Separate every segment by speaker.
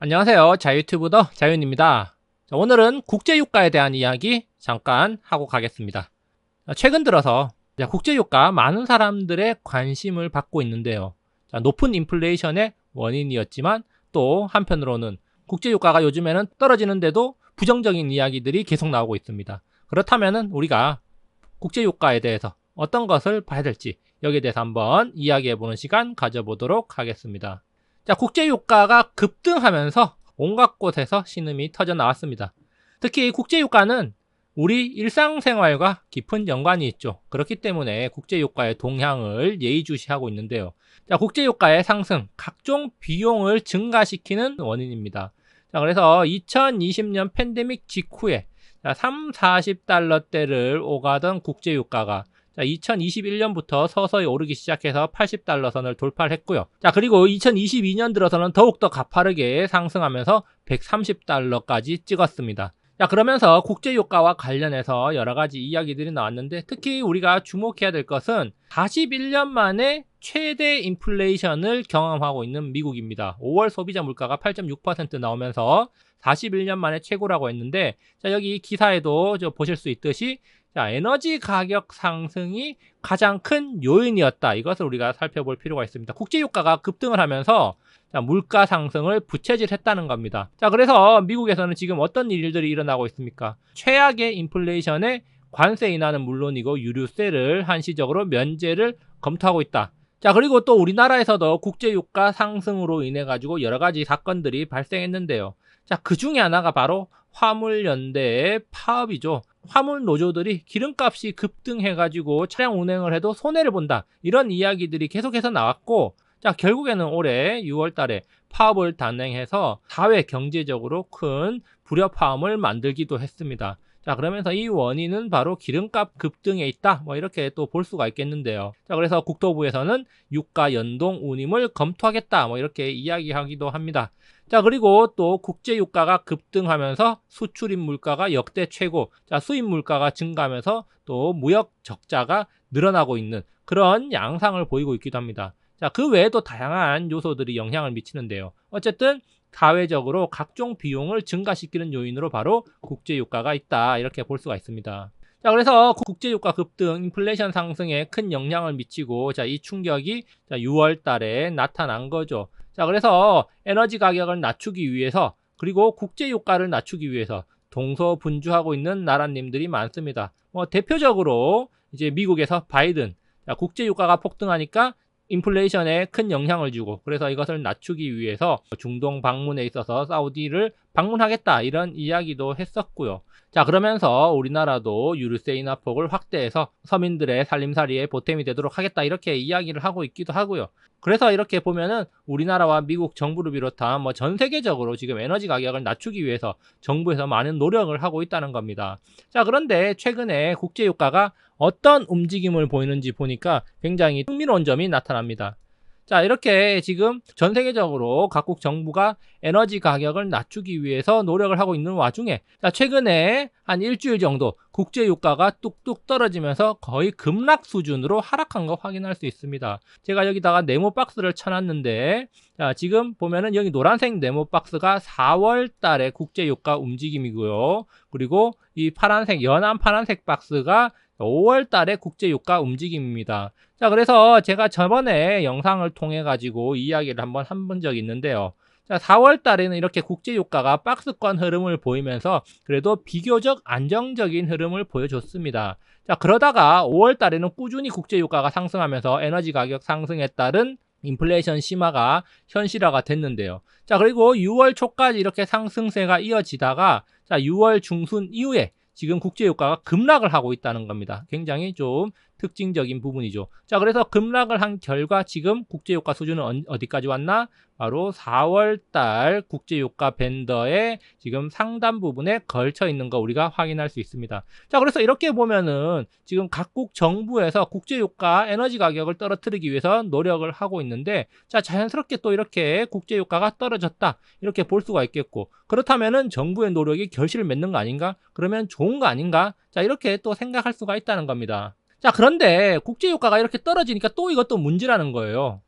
Speaker 1: 안녕하세요. 자유튜브더 자윤입니다. 자, 오늘은 국제유가에 대한 이야기 잠깐 하고 가겠습니다. 자, 최근 들어서 자, 국제유가 많은 사람들의 관심을 받고 있는데요. 자, 높은 인플레이션의 원인이었지만 또 한편으로는 국제유가가 요즘에는 떨어지는데도 부정적인 이야기들이 계속 나오고 있습니다. 그렇다면 우리가 국제유가에 대해서 어떤 것을 봐야 될지 여기에 대해서 한번 이야기해보는 시간 가져보도록 하겠습니다. 자, 국제유가가 급등하면서 온갖 곳에서 신음이 터져 나왔습니다. 특히 국제유가는 우리 일상생활과 깊은 연관이 있죠. 그렇기 때문에 국제유가의 동향을 예의주시하고 있는데요. 자, 국제유가의 상승, 각종 비용을 증가시키는 원인입니다. 자, 그래서 2020년 팬데믹 직후에 3, 40달러대를 오가던 국제유가가 자, 2021년부터 서서히 오르기 시작해서 80달러 선을 돌파를 했고요. 자, 그리고 2022년 들어서는 더욱더 가파르게 상승하면서 130달러까지 찍었습니다. 자, 그러면서 국제유가와 관련해서 여러 가지 이야기들이 나왔는데 특히 우리가 주목해야 될 것은 41년 만에 최대 인플레이션을 경험하고 있는 미국입니다. 5월 소비자 물가가 8.6% 나오면서 41년 만에 최고라고 했는데 자, 여기 기사에도 보실 수 있듯이 자, 에너지 가격 상승이 가장 큰 요인이었다. 이것을 우리가 살펴볼 필요가 있습니다. 국제유가가 급등을 하면서 자, 물가 상승을 부채질했다는 겁니다. 자, 그래서 미국에서는 지금 어떤 일들이 일어나고 있습니까? 최악의 인플레이션에 관세 인하는 물론이고 유류세를 한시적으로 면제를 검토하고 있다. 자, 그리고 또 우리나라에서도 국제유가 상승으로 인해 가지고 여러 가지 사건들이 발생했는데요. 자, 그 중에 하나가 바로 화물연대의 파업이죠. 화물 노조들이 기름값이 급등해가지고 차량 운행을 해도 손해를 본다. 이런 이야기들이 계속해서 나왔고, 자, 결국에는 올해 6월 달에 파업을 단행해서 사회 경제적으로 큰 불협화음을 만들기도 했습니다. 자, 그러면서 이 원인은 바로 기름값 급등에 있다. 뭐 이렇게 또 볼 수가 있겠는데요. 자, 그래서 국토부에서는 유가 연동 운임을 검토하겠다. 뭐 이렇게 이야기하기도 합니다. 자, 그리고 또 국제 유가가 급등하면서 수출입 물가가 역대 최고, 자, 수입 물가가 증가하면서 또 무역 적자가 늘어나고 있는 그런 양상을 보이고 있기도 합니다. 자, 그 외에도 다양한 요소들이 영향을 미치는데요. 어쨌든 사회적으로 각종 비용을 증가시키는 요인으로 바로 국제유가가 있다. 이렇게 볼 수가 있습니다. 자, 그래서 국제유가 급등, 인플레이션 상승에 큰 영향을 미치고, 자, 이 충격이 자, 6월 달에 나타난 거죠. 자, 그래서 에너지 가격을 낮추기 위해서, 그리고 국제유가를 낮추기 위해서 동서분주하고 있는 나라님들이 많습니다. 뭐, 대표적으로 이제 미국에서 바이든, 자, 국제유가가 폭등하니까 인플레이션에 큰 영향을 주고 그래서 이것을 낮추기 위해서 중동 방문에 있어서 사우디를 방문하겠다 이런 이야기도 했었고요. 자 그러면서 우리나라도 유류세 인하 폭을 확대해서 서민들의 살림살이에 보탬이 되도록 하겠다 이렇게 이야기를 하고 있기도 하고요. 그래서 이렇게 보면은 우리나라와 미국 정부를 비롯한 뭐 전 세계적으로 지금 에너지 가격을 낮추기 위해서 정부에서 많은 노력을 하고 있다는 겁니다. 자 그런데 최근에 국제 유가가 어떤 움직임을 보이는지 보니까 굉장히 흥미로운 점이 나타납니다. 자, 이렇게 지금 전 세계적으로 각국 정부가 에너지 가격을 낮추기 위해서 노력을 하고 있는 와중에 자, 최근에 한 일주일 정도 국제 유가가 뚝뚝 떨어지면서 거의 급락 수준으로 하락한 거 확인할 수 있습니다. 제가 여기다가 네모 박스를 쳐놨는데 자, 지금 보면은 여기 노란색 네모 박스가 4월 달에 국제 유가 움직임이고요. 그리고 이 파란색 연한 파란색 박스가 5월 달에 국제 유가 움직임입니다. 자, 그래서 제가 저번에 영상을 통해 가지고 이야기를 한번 한번 적이 있는데요. 자, 4월 달에는 이렇게 국제 유가가 박스권 흐름을 보이면서 그래도 비교적 안정적인 흐름을 보여줬습니다. 자, 그러다가 5월 달에는 꾸준히 국제 유가가 상승하면서 에너지 가격 상승에 따른 인플레이션 심화가 현실화가 됐는데요. 자, 그리고 6월 초까지 이렇게 상승세가 이어지다가 자, 6월 중순 이후에 지금 국제유가가 급락을 하고 있다는 겁니다. 굉장히 좀 특징적인 부분이죠. 자, 그래서 급락을 한 결과 지금 국제유가 수준은 어디까지 왔나? 바로 4월 달 국제유가 밴더의 지금 상단 부분에 걸쳐 있는 거 우리가 확인할 수 있습니다. 자, 그래서 이렇게 보면은 지금 각국 정부에서 국제유가 에너지 가격을 떨어뜨리기 위해서 노력을 하고 있는데 자, 자연스럽게 또 이렇게 국제유가가 떨어졌다. 이렇게 볼 수가 있겠고 그렇다면은 정부의 노력이 결실을 맺는 거 아닌가? 그러면 좋은 거 아닌가? 자, 이렇게 또 생각할 수가 있다는 겁니다. 자, 그런데 국제유가가 이렇게 떨어지니까 또 이것도 문제라는 거예요.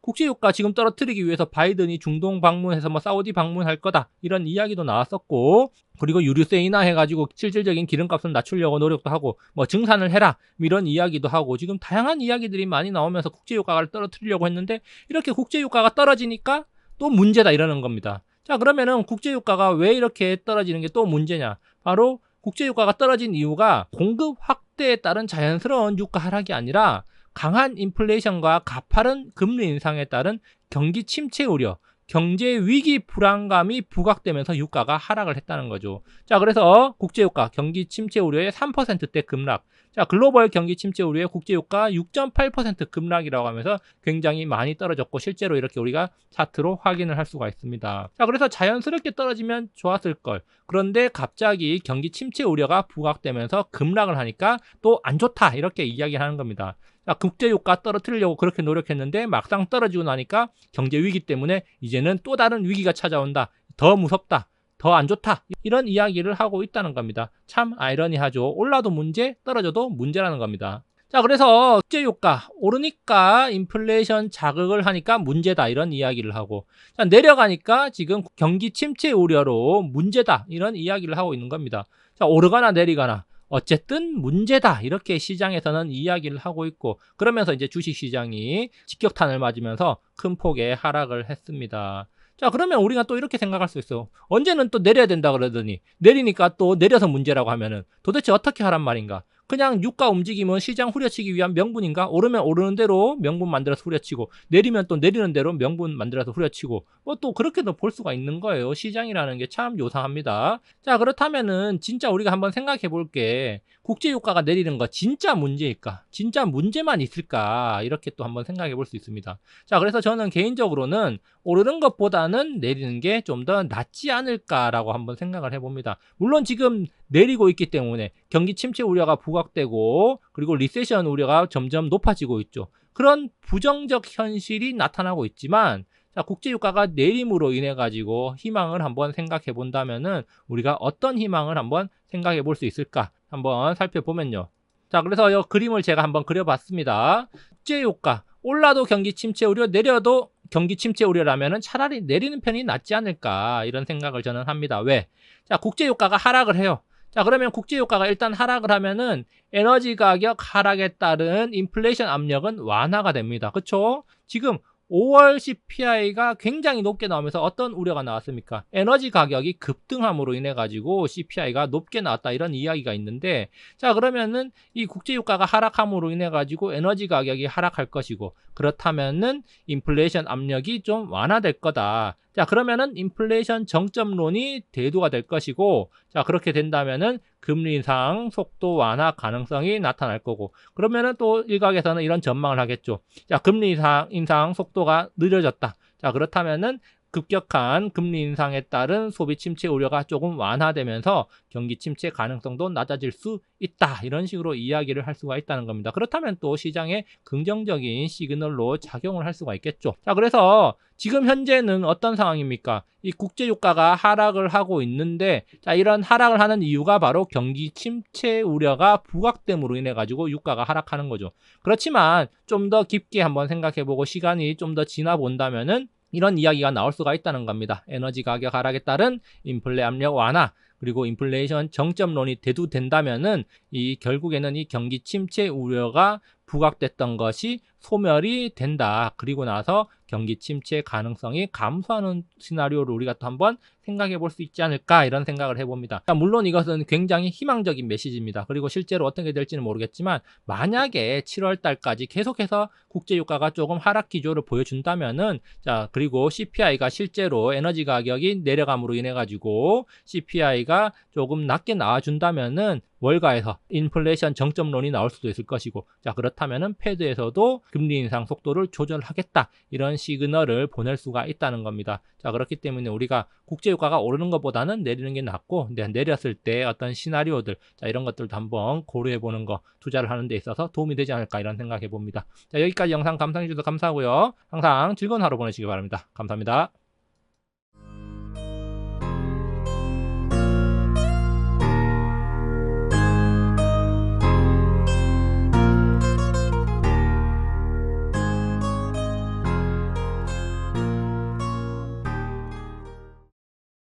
Speaker 1: 국제유가 지금 떨어뜨리기 위해서 바이든이 중동 방문해서 뭐 사우디 방문할 거다 이런 이야기도 나왔었고 그리고 유류세 인하해가지고 실질적인 기름값을 낮추려고 노력도 하고 뭐 증산을 해라 이런 이야기도 하고 지금 다양한 이야기들이 많이 나오면서 국제유가를 떨어뜨리려고 했는데 이렇게 국제유가가 떨어지니까 또 문제다 이러는 겁니다. 자 그러면은 국제유가가 왜 이렇게 떨어지는 게 또 문제냐? 바로 국제유가가 떨어진 이유가 공급 확 대에 따른 자연스러운 유가 하락이 아니라 강한 인플레이션과 가파른 금리 인상에 따른 경기 침체 우려, 경제 위기 불안감이 부각되면서 유가가 하락을 했다는 거죠. 자, 그래서 국제유가 경기 침체 우려의 3%대 급락. 자, 글로벌 경기 침체 우려의 국제유가 6.8% 급락이라고 하면서 굉장히 많이 떨어졌고 실제로 이렇게 우리가 차트로 확인을 할 수가 있습니다. 자, 그래서 자연스럽게 떨어지면 좋았을 걸. 그런데 갑자기 경기 침체 우려가 부각되면서 급락을 하니까 또 안 좋다 이렇게 이야기하는 겁니다. 자, 국제유가 떨어뜨리려고 그렇게 노력했는데 막상 떨어지고 나니까 경제 위기 때문에 이제는 또 다른 위기가 찾아온다. 더 무섭다. 더 안 좋다. 이런 이야기를 하고 있다는 겁니다. 참 아이러니하죠. 올라도 문제, 떨어져도 문제라는 겁니다. 자, 그래서 국제유가 오르니까 인플레이션 자극을 하니까 문제다 이런 이야기를 하고 자, 내려가니까 지금 경기 침체 우려로 문제다 이런 이야기를 하고 있는 겁니다. 자, 오르거나 내리거나 어쨌든 문제다 이렇게 시장에서는 이야기를 하고 있고 그러면서 이제 주식 시장이 직격탄을 맞으면서 큰 폭의 하락을 했습니다. 자 그러면 우리가 또 이렇게 생각할 수 있어. 언제는 또 내려야 된다 그러더니 내리니까 또 내려서 문제라고 하면은 도대체 어떻게 하란 말인가? 그냥 유가 움직임은 시장 후려치기 위한 명분인가? 오르면 오르는 대로 명분 만들어서 후려치고 내리면 또 내리는 대로 명분 만들어서 후려치고 뭐 또 그렇게도 볼 수가 있는 거예요. 시장이라는 게 참 요상합니다. 자 그렇다면은 진짜 우리가 한번 생각해 볼 게 국제 유가가 내리는 거 진짜 문제일까? 진짜 문제만 있을까? 이렇게 또 한번 생각해 볼 수 있습니다. 자 그래서 저는 개인적으로는 오르는 것보다는 내리는 게 좀 더 낫지 않을까라고 한번 생각을 해봅니다. 물론 지금 내리고 있기 때문에 경기 침체 우려가 부각되고 그리고 리세션 우려가 점점 높아지고 있죠. 그런 부정적 현실이 나타나고 있지만 자, 국제 유가가 내림으로 인해 가지고 희망을 한번 생각해 본다면은 우리가 어떤 희망을 한번 생각해 볼 수 있을까? 한번 살펴보면요. 자, 그래서 이 그림을 제가 한번 그려봤습니다. 국제 유가 올라도 경기 침체 우려, 내려도 경기 침체 우려라면은 차라리 내리는 편이 낫지 않을까 이런 생각을 저는 합니다. 왜? 자, 국제 유가가 하락을 해요. 자, 그러면 국제 유가가 일단 하락을 하면은 에너지 가격 하락에 따른 인플레이션 압력은 완화가 됩니다. 그렇죠? 지금 5월 CPI가 굉장히 높게 나오면서 어떤 우려가 나왔습니까? 에너지 가격이 급등함으로 인해 가지고 CPI가 높게 나왔다 이런 이야기가 있는데 자 그러면은 이 국제 유가가 하락함으로 인해 가지고 에너지 가격이 하락할 것이고 그렇다면은 인플레이션 압력이 좀 완화될 거다. 자 그러면은 인플레이션 정점론이 대두가 될 것이고 자 그렇게 된다면은 금리 인상 속도 완화 가능성이 나타날 거고 그러면은 또 일각에서는 이런 전망을 하겠죠. 자 금리 인상, 인상 속도가 느려졌다. 자 그렇다면은 급격한 금리 인상에 따른 소비 침체 우려가 조금 완화되면서 경기 침체 가능성도 낮아질 수 있다. 이런 식으로 이야기를 할 수가 있다는 겁니다. 그렇다면 또 시장에 긍정적인 시그널로 작용을 할 수가 있겠죠. 자, 그래서 지금 현재는 어떤 상황입니까? 이 국제 유가가 하락을 하고 있는데 자, 이런 하락을 하는 이유가 바로 경기 침체 우려가 부각됨으로 인해 가지고 유가가 하락하는 거죠. 그렇지만 좀 더 깊게 한번 생각해 보고 시간이 좀 더 지나 본다면은 이런 이야기가 나올 수가 있다는 겁니다. 에너지 가격 하락에 따른 인플레 압력 완화 그리고 인플레이션 정점론이 대두된다면은 이 결국에는 이 경기 침체 우려가 부각됐던 것이 소멸이 된다. 그리고 나서 경기 침체 가능성이 감소하는 시나리오를 우리가 또 한번 생각해 볼 수 있지 않을까 이런 생각을 해봅니다. 물론 이것은 굉장히 희망적인 메시지입니다. 그리고 실제로 어떻게 될지는 모르겠지만 만약에 7월 달까지 계속해서 국제 유가가 조금 하락 기조를 보여준다면은 자 그리고 CPI가 실제로 에너지 가격이 내려감으로 인해 가지고 CPI가 조금 낮게 나와준다면은 월가에서 인플레이션 정점론이 나올 수도 있을 것이고 자 그렇다면은 패드에서도 금리 인상 속도를 조절하겠다 이런 시그널을 보낼 수가 있다는 겁니다. 자 그렇기 때문에 우리가 국제 유가가 오르는 것보다는 내리는 게 낫고 내렸을 때 어떤 시나리오들 자 이런 것들도 한번 고려해 보는 거 투자를 하는 데 있어서 도움이 되지 않을까 이런 생각해 봅니다. 자 여기까지 영상 감상해 주셔서 감사하고요. 항상 즐거운 하루 보내시기 바랍니다. 감사합니다.